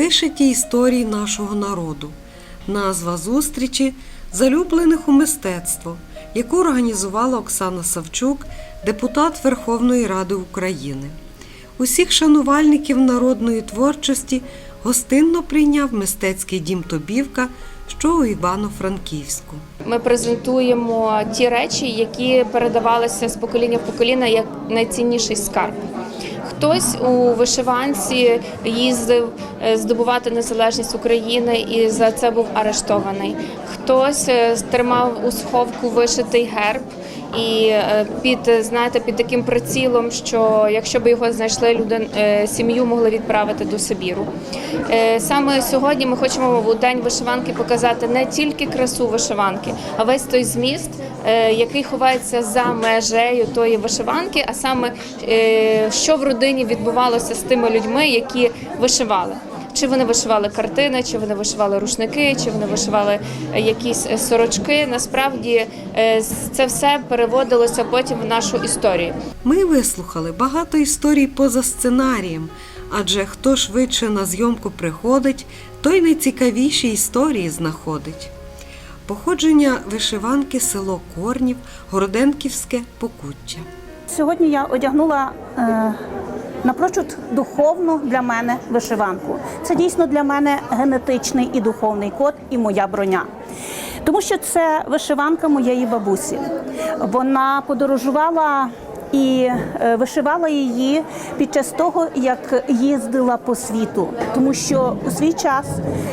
Вишиті історії нашого народу. Назва зустрічі Залюблених у мистецтво, яку організувала Оксана Савчук, депутат Верховної Ради України. Усіх шанувальників народної творчості гостинно прийняв мистецький дім Тобівка, що у Івано-Франківську. Ми презентуємо ті речі, які передавалися з покоління в покоління як найцінніший скарб. Хтось у вишиванці їздив е, здобувати незалежність України і за це був арештований. Хтось е, тримав у сховку вишитий герб. І е, під знаєте, під таким прицілом, що якщо б його знайшли, люди е, сім'ю могли відправити до Сибіру. Е, Саме сьогодні ми хочемо у день вишиванки показати не тільки красу вишиванки, а весь той зміст, який ховається за межею тої вишиванки, а саме що в родині відбувалося з тими людьми, які вишивали. Чи вони вишивали картини, чи вони вишивали рушники, чи вони вишивали е, якісь е, сорочки. Насправді е, це все переводилося потім в нашу історію. Ми вислухали багато історій поза сценарієм, адже хто швидше на зйомку приходить, той найцікавіші історії знаходить. Походження вишиванки село Корнів, Городенківське Покуття. Сьогодні я одягнула е, напрочуд духовну для мене вишиванку. Це дійсно для мене генетичний і духовний код, і моя броня. Тому що це вишиванка моєї бабусі. Вона подорожувала і е, вишивала її під час того, як їздила по світу, тому що у свій час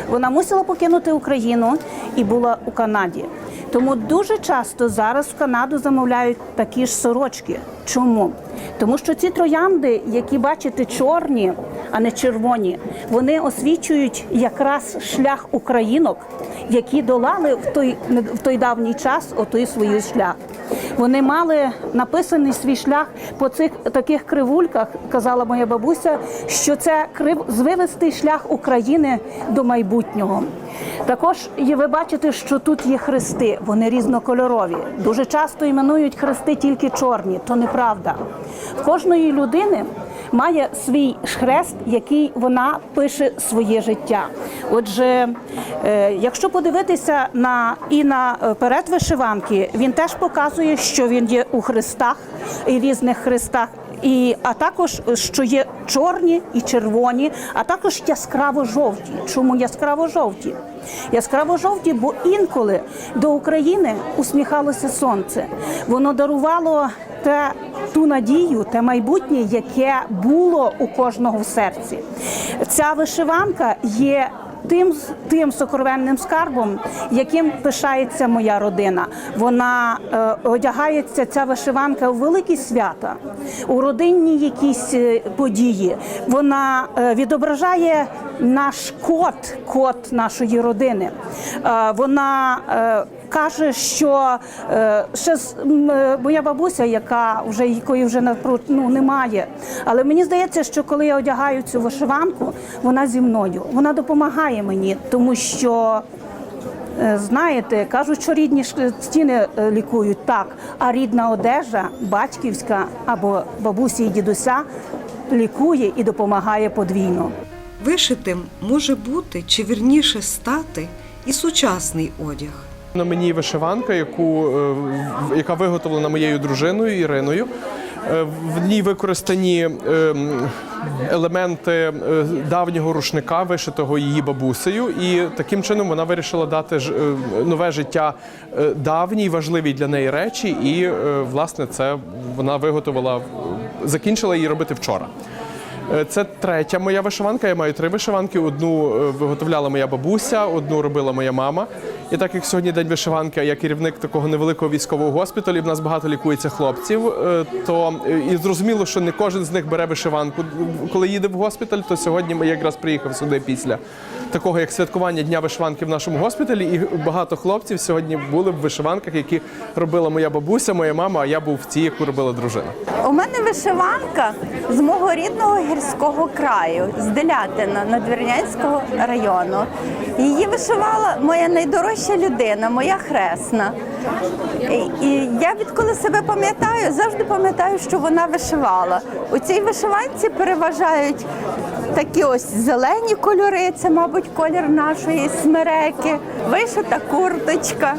вона мусила покинути Україну і була у Канаді. Тому дуже часто зараз в Канаду замовляють такі ж сорочки. Чому? Тому що ці троянди, які бачите, чорні, а не червоні, вони освічують якраз шлях українок, які долали в той, в той давній час отой свій шлях. Вони мали написаний свій шлях по цих таких кривульках, казала моя бабуся, що це крив звивистий шлях України до майбутнього. Також ви бачите, що тут є хрести, вони різнокольорові. Дуже часто іменують хрести тільки чорні, то неправда. В кожної людини має свій хрест, який вона пише своє життя. Отже, е, якщо подивитися на і на е, перед вишиванки, він теж показує, що він є у хрестах і різних хрестах. І, а також що є чорні і червоні, а також яскраво жовті. Чому яскраво жовті? Яскраво жовті, бо інколи до України усміхалося сонце. Воно дарувало те ту надію, те майбутнє, яке було у кожного в серці. Ця вишиванка є тим тим сокровенним скарбом, яким пишається моя родина. Вона е, одягається ця вишиванка у великі свята, у родинні якісь е, події. Вона е, відображає наш код, код нашої родини. Е, вона е, Каже, що е, ще е, моя бабуся, яка вже якої вже напру- ну, немає. Але мені здається, що коли я одягаю цю вишиванку, вона зі мною. Вона допомагає мені, тому що Е, Знаєте, кажуть, що рідні стіни лікують так, а рідна одежа, батьківська або бабусі і дідуся лікує і допомагає подвійно. Вишитим може бути, чи вірніше стати, і сучасний одяг. На мені вишиванка, яку, е, яка виготовлена моєю дружиною Іриною. Е, В ній використані ем, елементи е, давнього рушника, вишитого її бабусею, і таким чином вона вирішила дати нове життя давній, важливій для неї речі, і власне це вона виготовила, закінчила її робити вчора. Е, Це третя моя вишиванка. Я маю три вишиванки. Одну е, виготовляла моя бабуся, одну робила моя мама. І так як сьогодні день вишиванки, я керівник такого невеликого військового госпіталю, і в нас багато лікується хлопців. е, То і зрозуміло, що не кожен з них бере вишиванку, коли їде в госпіталь. То сьогодні я якраз приїхав сюди після такого як святкування дня вишиванки в нашому госпіталі. І багато хлопців сьогодні були в вишиванках, які робила моя бабуся, моя мама. А я був в тій, яку робила дружина. У мене вишиванка з мого рідного гірського краю, з Делятина Надвірнянського району. Її вишивала моя найдорожча людина, моя хресна. І, я відколи себе пам'ятаю, завжди пам'ятаю, що вона вишивала. У цій вишиванці переважають такі ось зелені кольори, це, мабуть, колір нашої смереки, вишита курточка.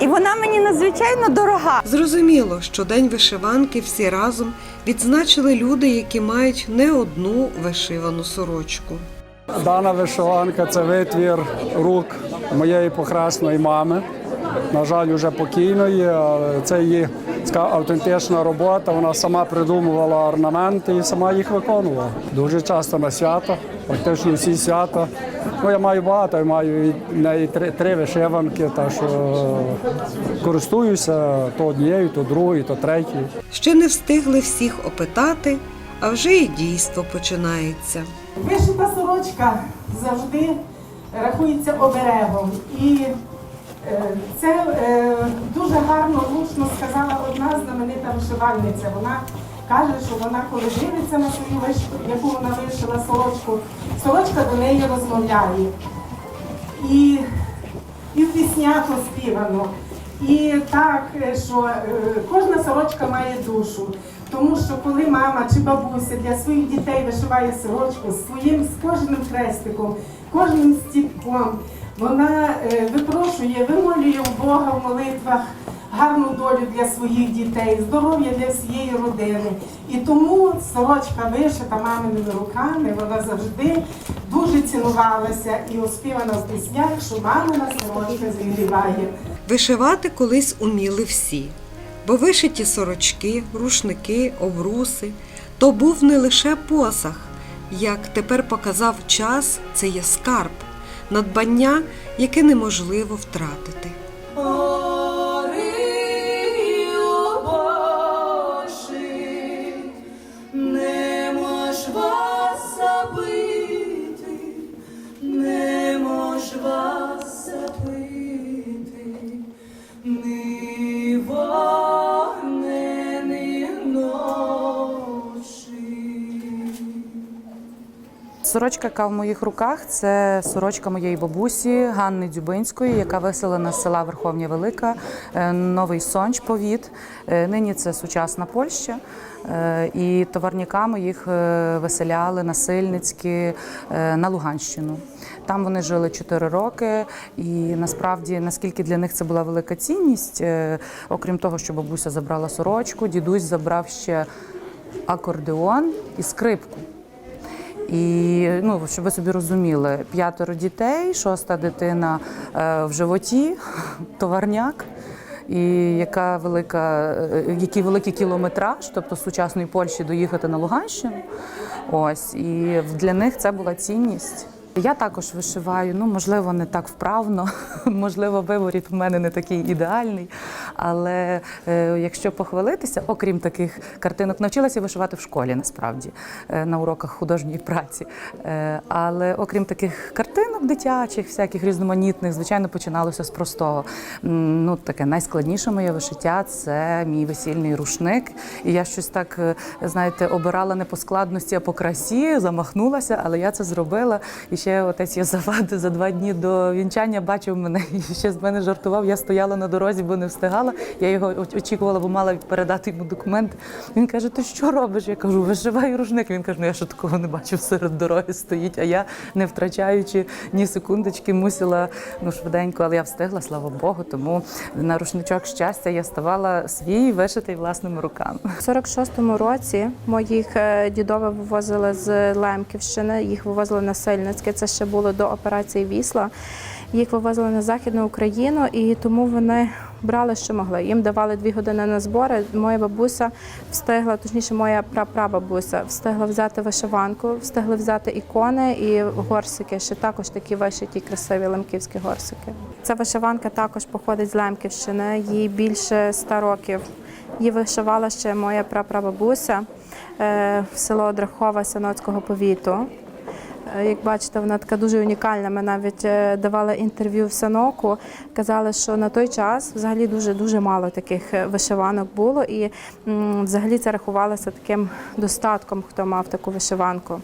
І вона мені надзвичайно дорога. Зрозуміло, що День вишиванки всі разом відзначили люди, які мають не одну вишивану сорочку. Дана вишиванка це витвір рук моєї похресної мами. На жаль, вже покійної. Це її така автентична робота. Вона сама придумувала орнаменти і сама їх виконувала. Дуже часто на свята, практично всі свята. Ну, я маю багато, я маю в неї три, три вишиванки, так що користуюся то однією, то другою, то третьою. Ще не встигли всіх опитати, а вже і дійство починається. Вишита сорочка завжди рахується оберегом. І знаменита вишивальниця. Вона каже, що вона, коли дивиться на свою вишивку, яку вона вишила сорочку, сорочка до неї розмовляє. І, і в піснях оспівано. І так, е, що е, кожна сорочка має душу. Тому що коли мама чи бабуся для своїх дітей вишиває сорочку своїм з кожним хрестиком, кожним стіпком, вона е, випрошує, вимолює у Бога в молитвах гарну долю для своїх дітей, здоров'я для всієї родини. І тому сорочка вишита маминими руками, вона завжди дуже цінувалася і оспівана в піснях, що мамина сорочка зігріває. Вишивати колись уміли всі, бо вишиті сорочки, рушники, обруси то був не лише посаг. Як тепер показав час, це є скарб, надбання, яке неможливо втратити. Сорочка, яка в моїх руках, це сорочка моєї бабусі Ганни Дзюбинської, яка виселена з села Верховня Велика, е, Новий Сонч, повіт. Е, Нині це сучасна Польща. Е, І товарниками їх виселяли насильницьки на Луганщину. Там вони жили 4 роки, і насправді наскільки для них це була велика цінність, окрім того, що бабуся забрала сорочку, дідусь забрав ще акордеон і скрипку. І ну, щоб ви собі розуміли, п'ятеро дітей, шоста дитина е, в животі, товарняк. І яка велика, е, який великий кілометраж, тобто з сучасної Польщі доїхати на Луганщину. Ось і для них це була цінність. Я також вишиваю, ну можливо, не так вправно, можливо, виворіт в мене не такий ідеальний. Але е, якщо похвалитися, окрім таких картинок, навчилася вишивати в школі насправді е, на уроках художньої праці. Е, але окрім таких картинок дитячих, всяких різноманітних, звичайно, починалося з простого. Ну, таке найскладніше моє вишиття це мій весільний рушник. І я щось так, е, знаєте, обирала не по складності, а по красі, замахнулася, але я це зробила. І ще отець Йосафат за два дні до вінчання бачив мене і ще з мене жартував. Я стояла на дорозі, бо не встигала. Я його очікувала, бо мала передати йому документ. Він каже: Ти що робиш? Я кажу, вишиваю рушник. Він каже, ну я що такого не бачив серед дороги стоїть. А я, не втрачаючи ні секундочки, мусила ну швиденько, але я встигла, слава Богу. Тому на рушничок щастя я ставала свій вишитий власними руками. У 46-му році моїх е, дідове вивозили з Лемківщини, їх вивозили на Сильницьке. Це ще було до операції Вісла. Їх вивозили на Західну Україну, і тому вони брали, що могли. Їм давали дві години на збори. Моя бабуся встигла, точніше, моя прапрабабуся встигла взяти вишиванку, встигли взяти ікони і горсики, ще також такі вишиті, красиві лемківські горсики. Ця вишиванка також походить з Лемківщини, їй більше ста років. Її вишивала ще моя прапрабабуся е, в село Одрахова Синоцького повіту. Е, Як бачите, вона така дуже унікальна. Ми навіть е, давали інтерв'ю в Саноку. Казали, що на той час взагалі дуже дуже мало таких е, вишиванок було, і взагалі це рахувалося таким достатком, хто мав таку вишиванку.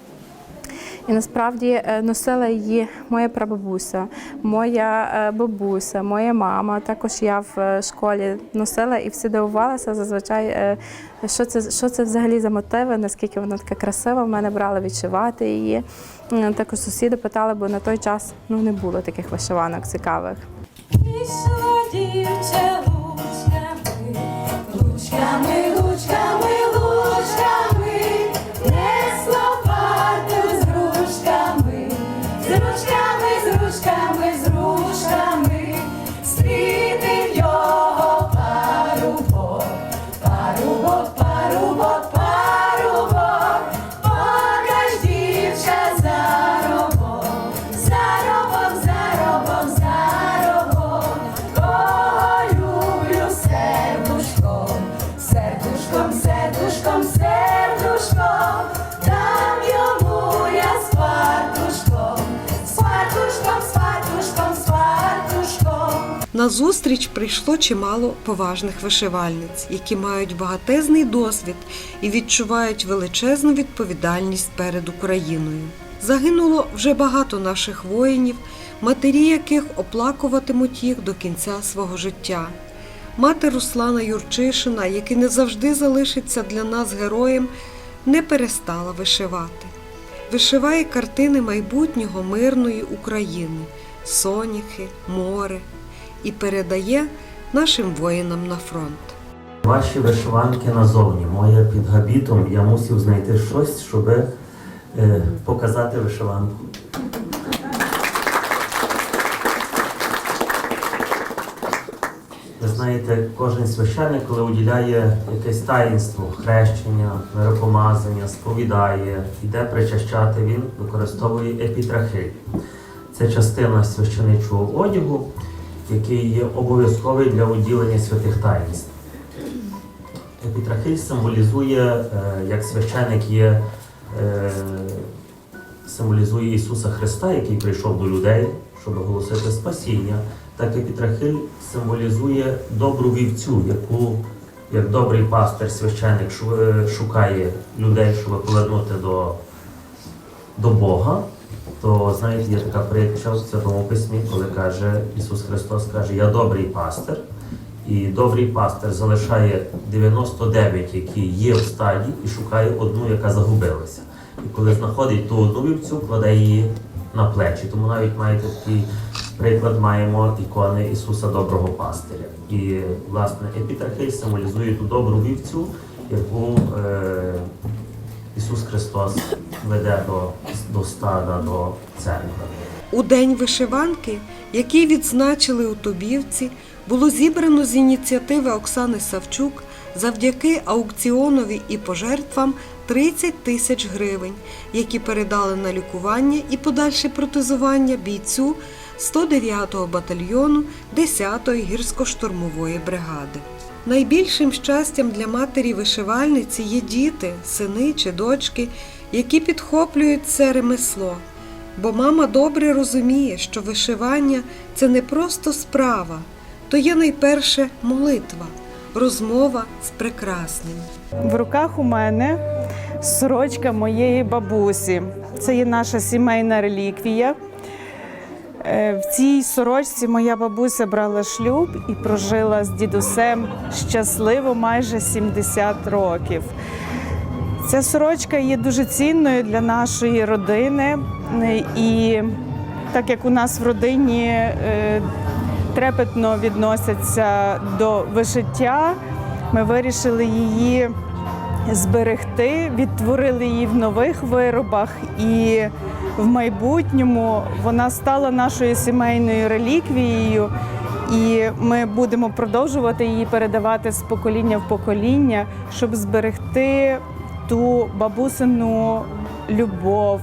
І насправді е, носила її моя прабабуся, моя е, бабуся, моя мама. Також я в е, школі носила і всі дивувалися зазвичай, що це, що це взагалі за мотиви, наскільки вона така красива. В мене брали відшивати її. Також сусіди питали, бо на той час ну, не було таких вишиванок цікавих. Пішла дівча лучками, лучками, лучками, ручками, з ручками, з ручками, Зустріч прийшло чимало поважних вишивальниць, які мають багатезний досвід і відчувають величезну відповідальність перед Україною. Загинуло вже багато наших воїнів, матері яких оплакуватимуть їх до кінця свого життя. Мати Руслана Юрчишина, який не завжди залишиться для нас героєм, не перестала вишивати. Вишиває картини майбутнього мирної України, соняхи, море і передає нашим воїнам на фронт. Ваші вишиванки назовні. Моя під габітом я мусив знайти щось, щоб е, показати вишиванку. Ви знаєте, кожен священник, коли уділяє якесь таїнство, хрещення, миропомазання, сповідає, іде причащати, він використовує епітрахиль. Це частина священичого одягу, який є обов'язковий для уділення святих таїнств. Епітрахиль символізує, е, як священик є, е, символізує Ісуса Христа, який прийшов до людей, щоб оголосити спасіння. Так епітрахиль символізує добру вівцю, яку як добрий пастир священик е, шукає людей, щоб повернути до, до Бога. То знаєте, є така притча в Святому Письмі, коли каже Ісус Христос каже, я добрий пастир. І добрий пастир залишає 99, які є в стаді, і шукає одну, яка загубилася. І коли знаходить ту одну вівцю, кладе її на плечі. Тому навіть маєте такий приклад, маємо ікони Ісуса Доброго Пастиря. І власне епітрахиль символізує ту добру вівцю, яку е, Ісус Христос веде до, до стада, до церкви. У день вишиванки, який відзначили у Тобівці, було зібрано з ініціативи Оксани Савчук завдяки аукціонові і пожертвам 30 тисяч гривень, які передали на лікування і подальше протезування бійцю 109-го батальйону 10-ї гірсько-штурмової бригади. Найбільшим щастям для матері вишивальниці є діти, сини чи дочки, які підхоплюють це ремесло. Бо мама добре розуміє, що вишивання це не просто справа, то є найперше молитва, розмова з прекрасним. В руках у мене сорочка моєї бабусі. Це є наша сімейна реліквія. Е, В цій сорочці моя бабуся брала шлюб і прожила з дідусем щасливо майже 70 років. Ця сорочка є дуже цінною для нашої родини. І так як у нас в родині е, трепетно відносяться до вишиття, ми вирішили її зберегти, відтворили її в нових виробах, і в майбутньому вона стала нашою сімейною реліквією. І ми будемо продовжувати її передавати з покоління в покоління, щоб зберегти ту бабусину любов,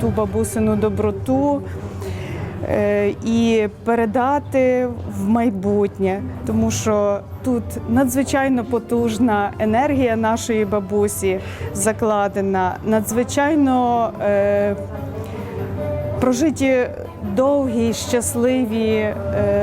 ту бабусину доброту е, і передати в майбутнє, тому що тут надзвичайно потужна енергія нашої бабусі закладена, надзвичайно е, прожиті довгі, щасливі е,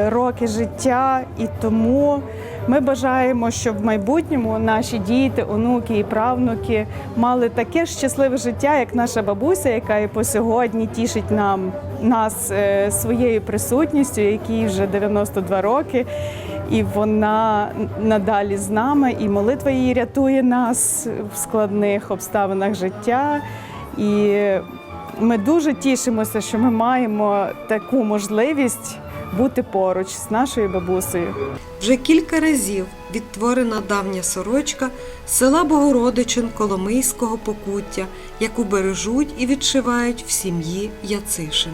роки життя, і тому Ми бажаємо, щоб в майбутньому наші діти, онуки і правнуки мали таке щасливе життя, як наша бабуся, яка і по сьогодні тішить нам нас е, своєю присутністю, якій вже 92 роки. І вона надалі з нами, і молитва її рятує нас в складних обставинах життя. І ми дуже тішимося, що ми маємо таку можливість бути поруч з нашою бабусею. Вже кілька разів відтворена давня сорочка села Богородичин Коломийського покуття, яку бережуть і відшивають в сім'ї Яцишин.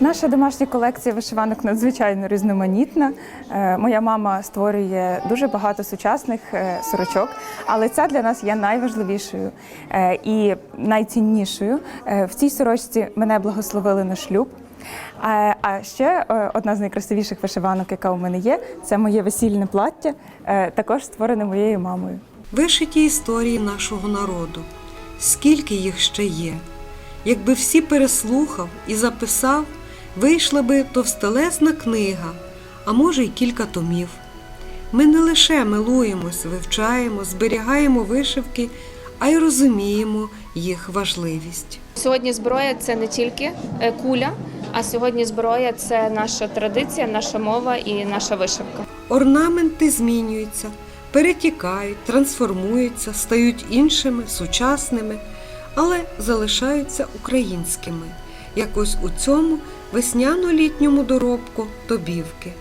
Наша домашня колекція вишиванок надзвичайно різноманітна. Е, Моя мама створює дуже багато сучасних е, сорочок, але ця для нас є найважливішою е, і найціннішою. В цій сорочці мене благословили на шлюб. А- А ще е, одна з найкрасивіших вишиванок, яка у мене є, це моє весільне плаття, е, також створене моєю мамою. Вишиті історії нашого народу. Скільки їх ще є? Якби всі переслухав і записав, вийшла би товстелезна книга, а може й кілька томів. Ми не лише милуємось, вивчаємо, зберігаємо вишивки, а й розуміємо їх важливість. Сьогодні зброя це не тільки е, куля, а сьогодні зброя це наша традиція, наша мова і наша вишивка. Орнаменти змінюються, перетікають, трансформуються, стають іншими, сучасними, але залишаються українськими, Якось у цьому весняно-літньому доробку тобівки.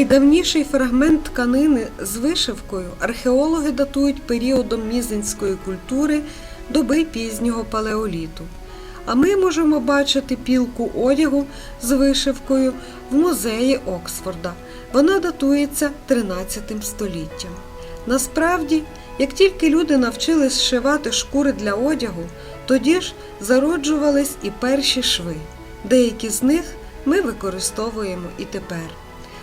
Найдавніший фрагмент тканини з вишивкою археологи датують періодом мізинської культури доби пізнього палеоліту. А ми можемо бачити пілку одягу з вишивкою в музеї Оксфорда. Вона датується 13 століттям. Насправді, як тільки люди навчились зшивати шкури для одягу, тоді ж зароджувались і перші шви. Деякі з них ми використовуємо і тепер.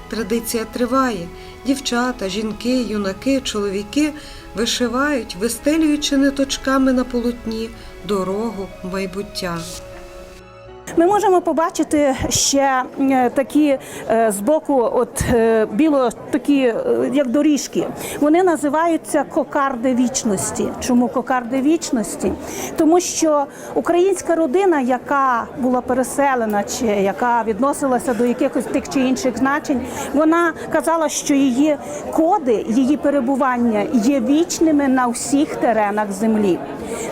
Традиція триває. Дівчата, жінки, юнаки, чоловіки вишивають, вистелюючи ниточками на полотні дорогу майбуття. Ми можемо побачити ще е, такі е, збоку, от е, біло, такі як доріжки. Вони називаються кокарди вічності. Чому кокарди вічності? Тому що українська родина, яка була переселена, чи яка відносилася до якихось тих чи інших значень, вона казала, що її коди, її перебування є вічними на всіх теренах землі.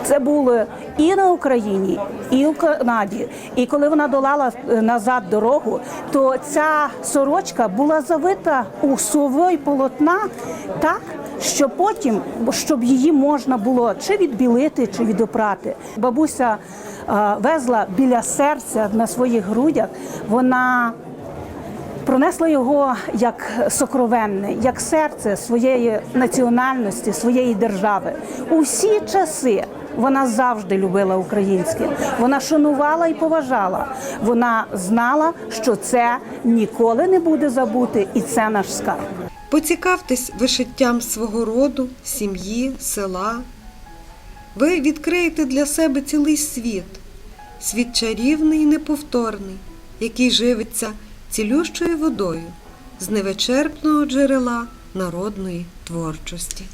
Це було і на Україні, і в Канаді. І коли вона долала е, назад дорогу, то ця сорочка була завита у совой полотна так, що потім, щоб її можна було чи відбілити, чи відопрати. Бабуся е, везла біля серця на своїх грудях. Вона Пронесла його як сокровенне, як серце своєї національності, своєї держави. У всі часи вона завжди любила українське. Вона шанувала і поважала. Вона знала, що це ніколи не буде забути, і це наш скарб. Поцікавтесь вишиттям свого роду, сім'ї, села. Ви відкриєте для себе цілий світ, світ чарівний і неповторний, який живиться цілющою водою, з невичерпного джерела народної творчості.